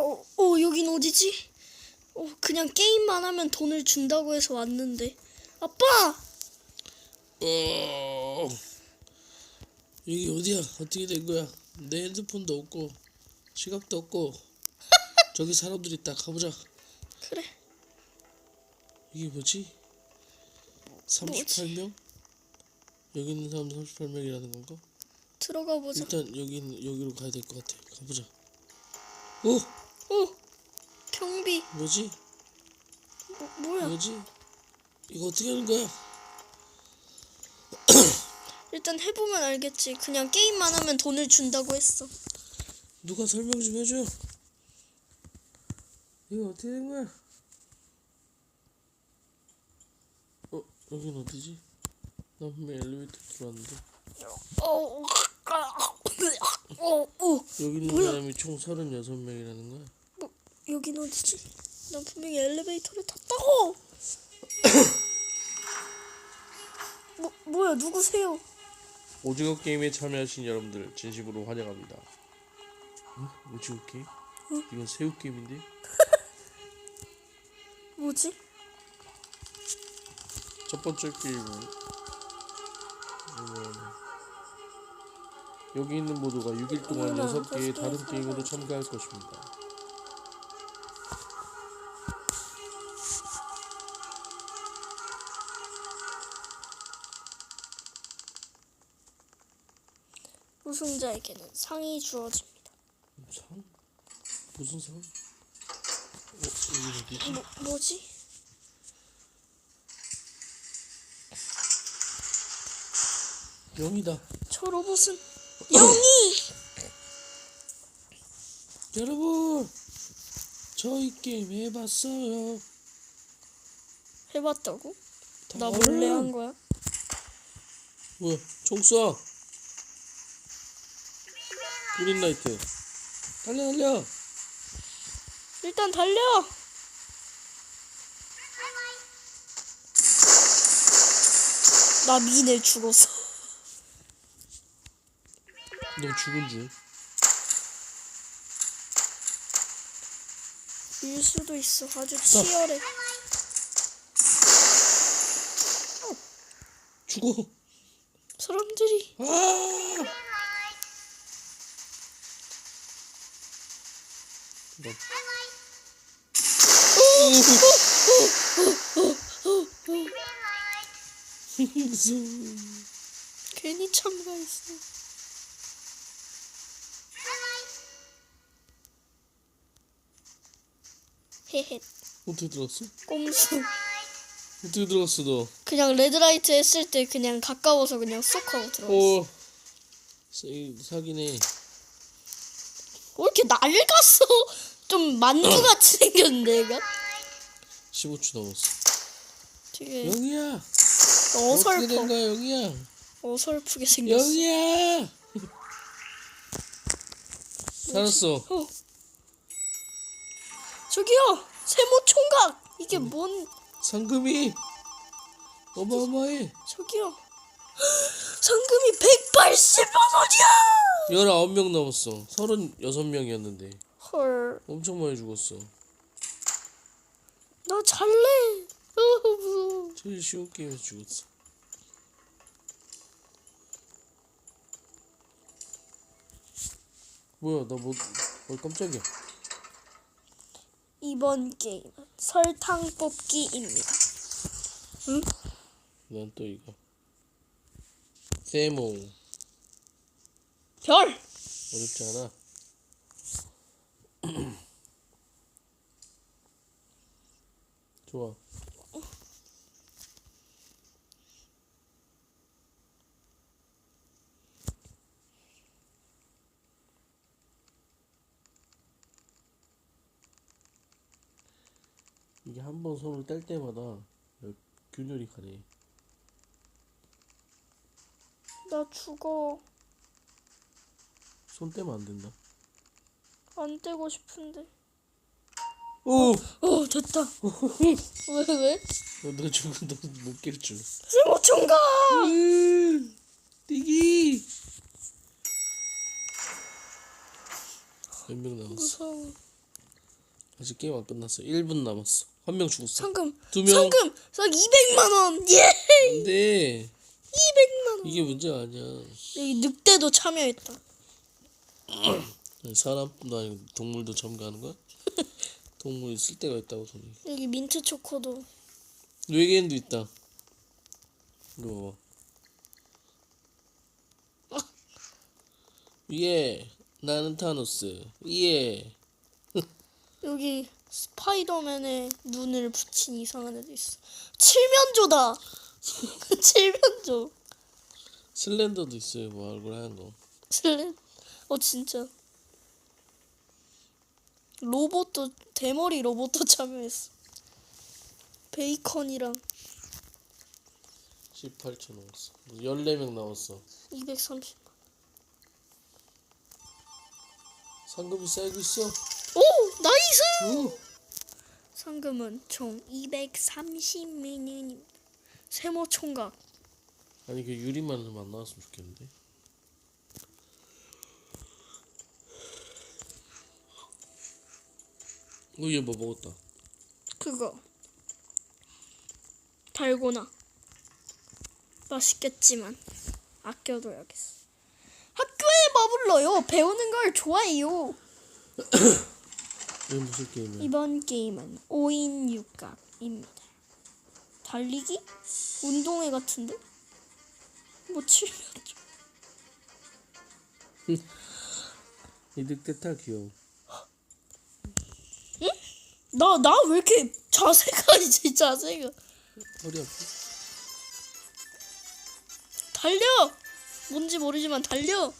어, 어, 여긴 어디지? 어, 그냥 게임만 하면 돈을 준다고 해서 왔는데. 아빠! 어... 여기 어디야? 어떻게 된 거야? 내 핸드폰도 없고 지갑도 없고 저기 사람들 있다 가보자. 그래. 이게 뭐지? 38명? 여기 있는 사람 38명이라는 건가? 들어가 보자. 일단 여기 여기로 가야 될 것 같아. 가보자. 오 어, 경비. 뭐지? 뭐, 뭐야? 뭐지? 이거 어떻게 하는 거야? 일단 해보면 알겠지. 그냥 게임만 하면 돈을 준다고 했어. 누가 설명 좀 해줘. 이거 어떻게 된 거야? 어 여긴 어디지? 나 분명 엘리베이터 들어왔는데 어, 어, 어. 여기 있는 뭐야? 사람이 총 36명이라는 거야. 뭐, 여긴 어디지? 난 분명히 엘리베이터를 탔다고. 뭐, 뭐야? 누구세요? 오징어 게임에 참여하신 여러분들 진심으로 환영합니다. 어? 오징어 게임? 이건 새우 게임인데? 뭐지? 첫 번째 게임은 이거는 여기 있는 모두가 6일 동안 어머나, 6개의 다섯 다른 게임으로 참가할 것입니다. 우승자에게는 상이 주어집니다. 상? 무슨 상? 어, 여기 어디지? 뭐, 뭐지? 영이다. 저 로봇은 영이! 여러분, 저희 게임 해봤어요. 해봤다고? 다나 몰래 알아. 한 거야? 뭐야? 총 쏴. 그린라이트. 달려 달려. 일단 달려! 나 미네 죽었어. 너 죽은 줄. 일 수도 있어. 아주 치열해. 죽어. 사람들이 아! 너. 무서워. 괜히 참가했어. 헤헤 어떻게 들어갔어? 꼼수. 어떻게 들어갔어 너? 그냥 레드라이트 했을 때 그냥 가까워서 그냥 쏙 하고 들어갔어. 어. 사- 사기네. 왜 이렇게 낡았어? 좀 만두같이 생겼는데 얘가? 15초 남았어. 되게 영이야. 어떻게 된 어설퍼. 거야 영이야? 어설프게 생겼어. 영이야. 살았어. 어. 저기요 세모 총각 이게 뭔 상금이 어마어마해. 저기요 상금이 180만 원이야 19명 남았어. 36명이었는데 헐나 엄청 많이 죽었어. 잘래 어, 무서워 제일 쉬운 게임에서 죽었어. 뭐야 나 뭐... 어 깜짝이야. 이번 게임은 설탕 뽑기입니다 난또 이거. 세모 별 어렵지 않아. 좋아. 이게 한 번 손을 뗄 때마다 균열이 가네. 나 죽어 손 떼면 안 된다. 안 떼고 싶은데 오! 어 됐다 왜 왜? 너 죽은 너못 깰 줄. 총각 으, 뛰기. 몇 명 남았어? 무서워 아직 게임 안 끝났어 1분 남았어 한 명 죽었어 상금. 두 명. 상금. 상 200만 원. 예. 안돼 200만 원. 이게 문제가 아니야 여기 늑대도 참여했다. 아니, 사람도 아니고 동물도 참가하는 거야? 동물이 쓸 데가 있다고 돈이 여기 민트 초코도. 외계인도 있다 이거 봐봐 예 나는 타노스 예 여기 스파이더맨의 눈을 붙인 이상한 애도 있어. 칠면조다. 칠면조. 슬렌더도 있어요 뭐 얼굴 하얀 거 슬렌. 어 진짜. 로봇도 대머리 로봇도 참여했어. 베이컨이랑 18초 남았어 14명 남았어 230. 상금이 쌓이고 있어 오 나이스. 오! 상금은 총 230만 원입니다. 세모 총각. 아니 그 유리만 좀안 나왔으면 좋겠는데. 어 얘뭐 먹었다. 그거. 달고나. 맛있겠지만 아껴둬야겠어. 학교에 머물러요. 배우는 걸 좋아해요. 이게 무슨 게임이야? 이번 게임은 5인 6각입니다 달리기? 운동회 같은데? 뭐 치면 이 늑대 타 귀여워 나나 왜 이렇게 자세가 이제 자세가 허리 아파 달려! 뭔지 모르지만 달려!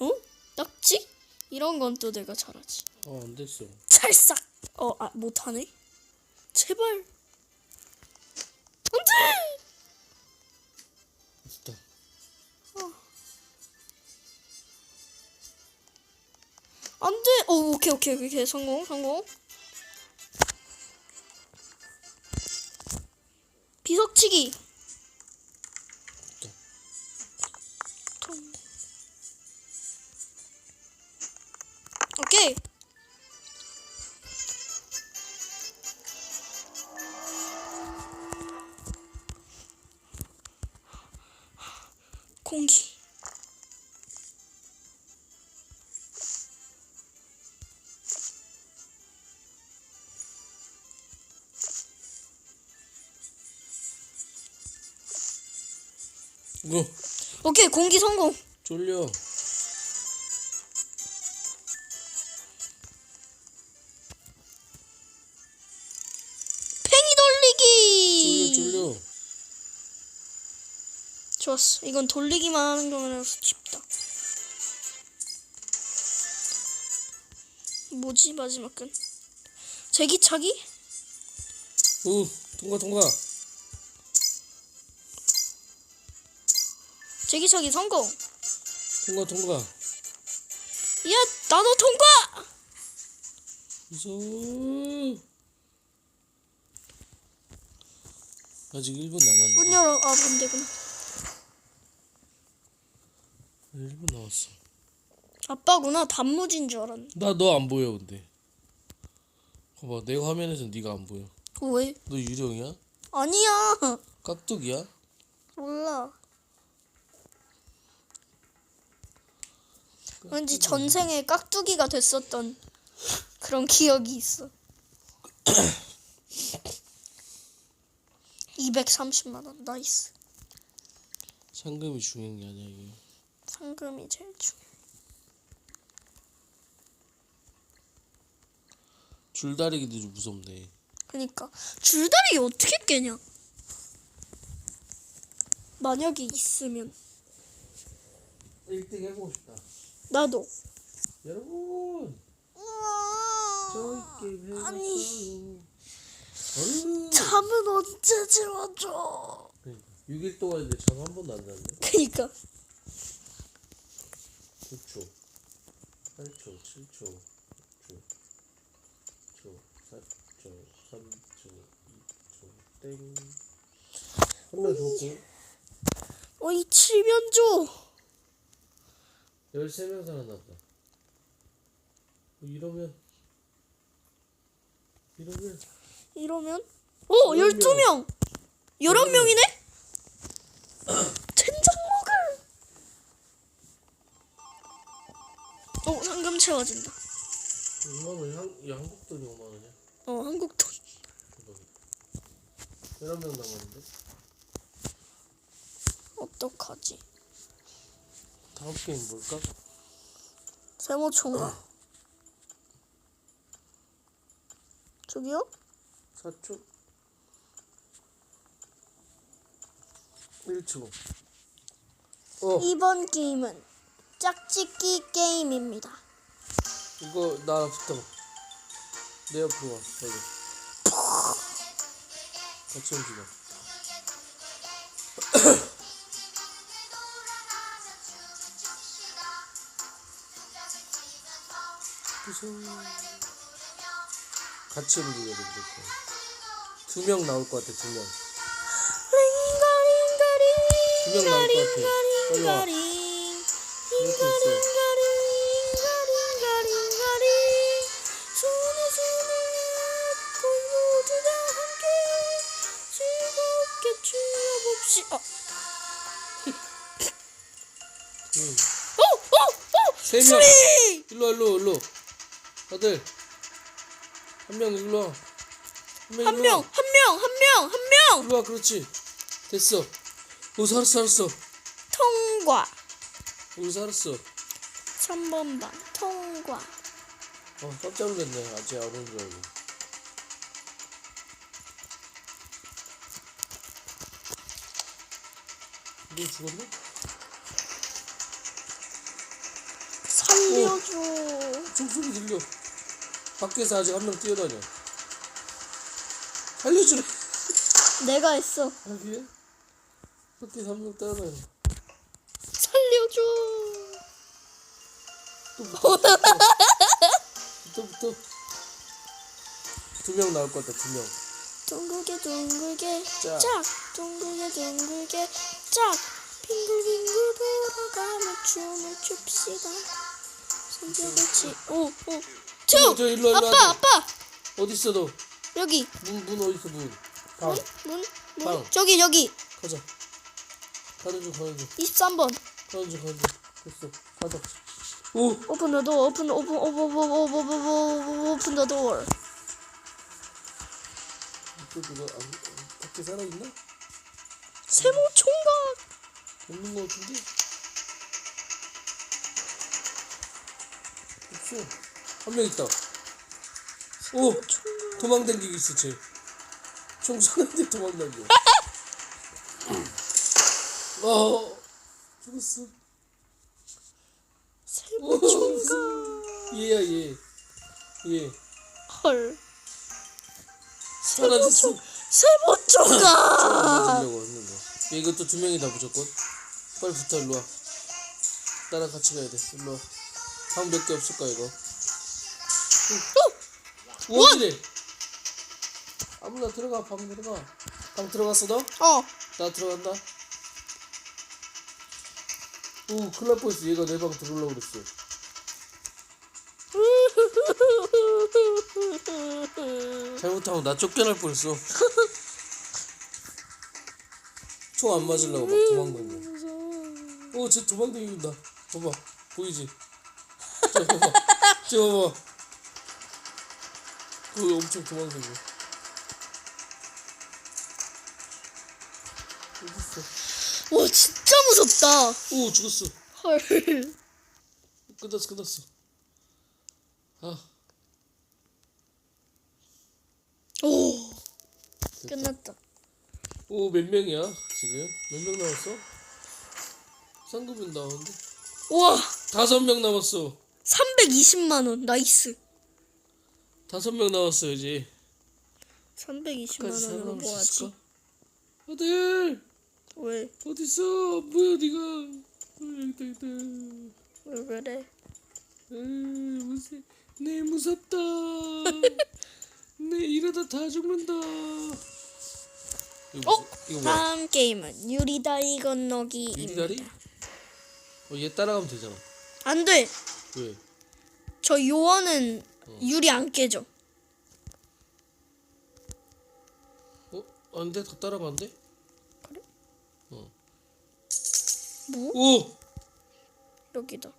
어? 낙지? 이런 건 또 내가 잘하지. 어 안 됐어 찰싹! 어, 아, 못하네? 제발! 안 돼! 됐다 안 돼! 어, 오케이, 오케이, 오케이. 성공, 성공. 비석치기! 오케이! 이거 오케이, 공기 성공. 쫄려 팽이 돌리기. 쫄려 쫄려 좋았어. 이건 돌리기만 하는 거라서 쉽다. 뭐지 마지막 끈? 제기차기? 오 통과 통과 제기차기 성공. 통과 통과 야 나도 통과. 무서워 아직 1분 문 남았는데 열어. 아 문제구나. 1분 남았어 아빠구나. 단무지인 줄 알았네. 나 너 안 보여 근데 봐봐 내 화면에서 네가 안 보여 어, 왜? 너 유령이야? 아니야. 깍두기야? 몰라. 왠지 전생에 깍두기가 됐었던 그런 기억이 있어. 230만 원 나이스. 상금이 중요한 게 아니야 이게 상금이 제일 중요해. 줄다리기도 좀 무섭네 그니까 줄다리기 어떻게 깨냐? 만약에 있으면 1등 해보고 싶다 나도. 여러분. 저희 게임 해봤어요. 아니. 얼른. 잠은 언제 지워줘? 그러니까. 6일 동안 이제 잠한 번도 안 잤네. 그니까. 9초. 8초 7초 6초 6초 4초 3초 2초. 땡 한명 죽었고 어이 칠면조. 13명 살아났다 뭐 이러면 이러면 이러면 오열 12명 11명이네? 젠장 먹을 오 상금 채워진다 5만 원이 한, 이 한국 돈이 5만 원이야. 어 한국 돈 대박이다. 11명 남았는데. 어떡하지 다음 게임 뭘까? 세모 총각. 저기요? 4초 1초 어. 이번 게임은 짝짓기 게임입니다. 이거 나 붙어 내 옆으로 와 빨리. 같이 움직여 무서워 같이 움직여야 돼 무조건 두명 나올 것 같아 두 명 두 명 나올 것 같아 빨리 와 이렇게 있어 추려봅시다 응. 오! 오! 오! 세 명. 일로 와, 일로 와, 일로 와. 다들 한 명 일로 와. 한 명! 와. 한 명! 한 명! 한 명! 일로 와 그렇지 됐어 오 살았어 살았어 통과 오 살았어 3번 반 통과 어 깜짝 놀랐네 아직 안 오는 줄 알고 너 죽었네? 살려줘 총소리 들려 밖에서 아직 한 명 뛰어다녀. 살려주래. 내가 했어. 여기에 밖에서 한명 뛰어다녀. 살려줘. 또 붙어 또 붙어 두명 나올 것 같다 두 명. 둥글게 둥글게. 짝. 짝. 둥글게 둥글게. 짝. 빙글빙글 돌아가며 춤을 춥시다. 손뼉을 치. 오오 저, 투저 일로 와, 일로 아빠 와. 아빠 어디 있어 너? 여기 문, 문 어디 있어 문? 방 문? 문? 방. 저기 저기 가자 가는 중 가는 중 23번 가는 중 가는 중 됐어 가자 오 오픈 오픈 오픈 오픈 오픈 더 도어 또 누가 안, 밖에 살아 있나? 세모 총각 없는 거 같은데? 없어 한 명 있다. 오 총각 도망다니고 있어 쟤 총 쏘는데 도망다녀 어 죽었어. 오 총각 얘야 얘 얘. 헐. 사라졌어. 세모 총각 맞으려고 했는데. 얘 이것도 두 명이다 무조건. 빨리 붙어 일로 와. 나랑 같이 가야 돼. 일로 와 방 몇 개 없을까 이거 오 어디래 아무나 들어가 방 들어가. 방 들어갔어 너? 어. 나 들어간다. 오 큰일 날 뻔했어. 얘가 내 방 들어오려고 그랬어. 잘못하면 나 쫓겨날 뻔했어. 총 안 맞으려고 막 도망다녀 오, 쟤 도망다닌다. 봐봐, 보이지? 저 봐봐, 저 봐봐. 그 엄청 도망다녀. 어딨어? 와 진짜 무섭다 오, 죽었어. 헐 끝났어, 끝났어. 아, 오. 끝났다 오, 몇 명이야 지금? 몇 명 남았어? 상급은 나오는데? 와 다섯 명 남았어. 320만 원 나이스 다섯 명 이제. 320만 까지 원으로 살아남을 수 뭐하지 있을까? 아들 왜 어딨어? 뭐야 네가? 어. 왜 그래 으, 무슨 네 무섭다. 네 이러다 다 죽는다. 이거, 어? 이거 뭐야? 다음 게임은 유리다리 건너기 유리다리? 어, 얘 따라가면 되잖아. 안 돼 왜? 저 요원은 어. 유리 안 깨져 안 돼? 다 따라가면 안 돼? 뭐? 오! 여기다.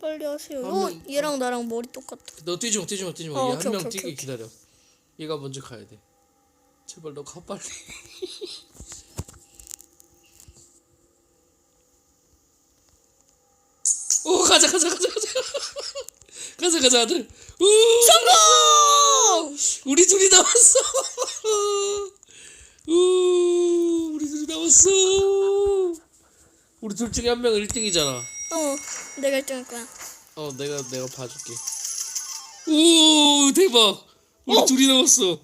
빨리 하세요. 한 어, 명- 얘랑 나랑 머리 똑같아. 너 뛰지 마, 뛰지 마, 뛰지 마. 어, 얘한 오케이, 명 오케이, 뛰게 오케이, 기다려. 얘가 먼저 가야 돼. 제발 너 가 빨리. 오 가자 가자 가자 가자 가자 가자 아들. 오 성공! 우리 둘이 남았어. 우 우리 둘이 남았어. 우리 둘 중에 한 명은 1등이잖아. 어, 내가 1등 할 거야. 어 내가 내가 봐줄게. 오 대박. 우리 어. 둘이 남았어.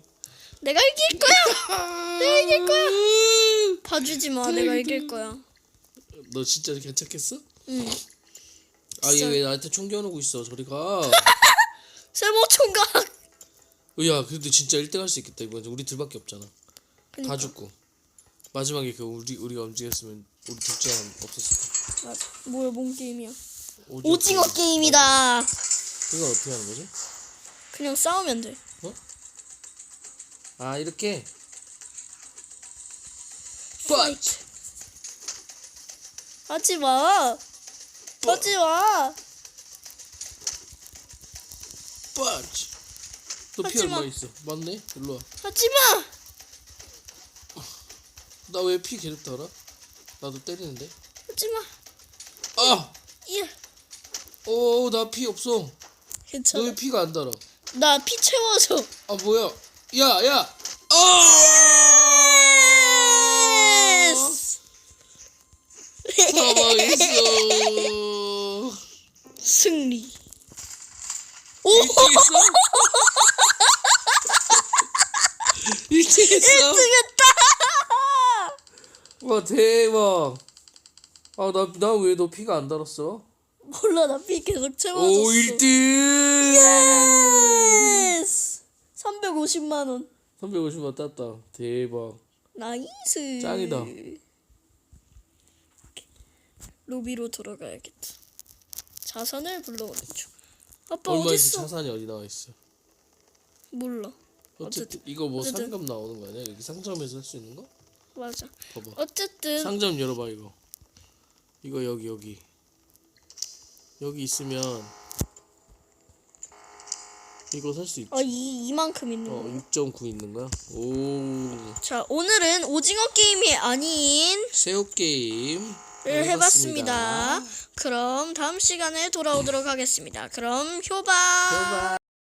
내가 이길 거야. 내가 이길 거야. 봐주지 마. 내가 이길 거야. 너 진짜 괜찮겠어? 응. 아얘 진짜. 왜 나한테 총 겨누고 있어? 저리 가. 세모 총각. 야 근데 진짜 1등 할 수 있겠다 이번 우리 둘밖에 없잖아. 다. 죽고 마지막에 그 우리 우리가 움직였으면 우리 둘째 한 없었을 맞아. 뭐야, 뭔 게임이야? 거. 오징어 게임이다. 이거 어떻게 하는 거지? 그냥 싸우면 돼. 아 이렇게. 파이트. 하지 마. 하지 마. 빠지. 너피. 얼마 있어? 맞네. 일로 와. 하지 마. 나 왜 피 계속 달아? 나도 때리는데. 하지 마. 아! 예. 오, 나 피 없어. 너 괜찮아. 왜 피가 안 달아? 나 피 채워서. 아, 뭐야? 야, 야! 아! 예스. 사망했어. 승리. 오! 1등했어? 1등했어? 승했다. 와, 대박. 아, 나, 나 왜 너 피가 안 달았어? 몰라 나피 계속 채워줬어. 오, 1등! 예스. 350만 원. 350만 땄다. 대박. 나이스. 짱이다. 로비로 돌아가야겠다. 자선을 불러오는 중. 아빠 얼마 어디 있어? 있어? 자산이 어디 나와 있어? 몰라. 어쨌든 이거 뭐 어쨌든. 상점 나오는 거 아니야? 여기 상점에서 할 수 있는 거? 맞아. 봐봐. 어쨌든 상점 열어봐 이거. 이거 여기 여기. 여기 있으면 이거 살 수 있지. 어, 이 이만큼 있는 어, 거. 6.9 있는 거야? 오. 자, 오늘은 오징어 게임이 아닌 새우 게임 을 해봤습니다. 그럼 다음 시간에 돌아오도록 하겠습니다. 그럼 효바. 해봐.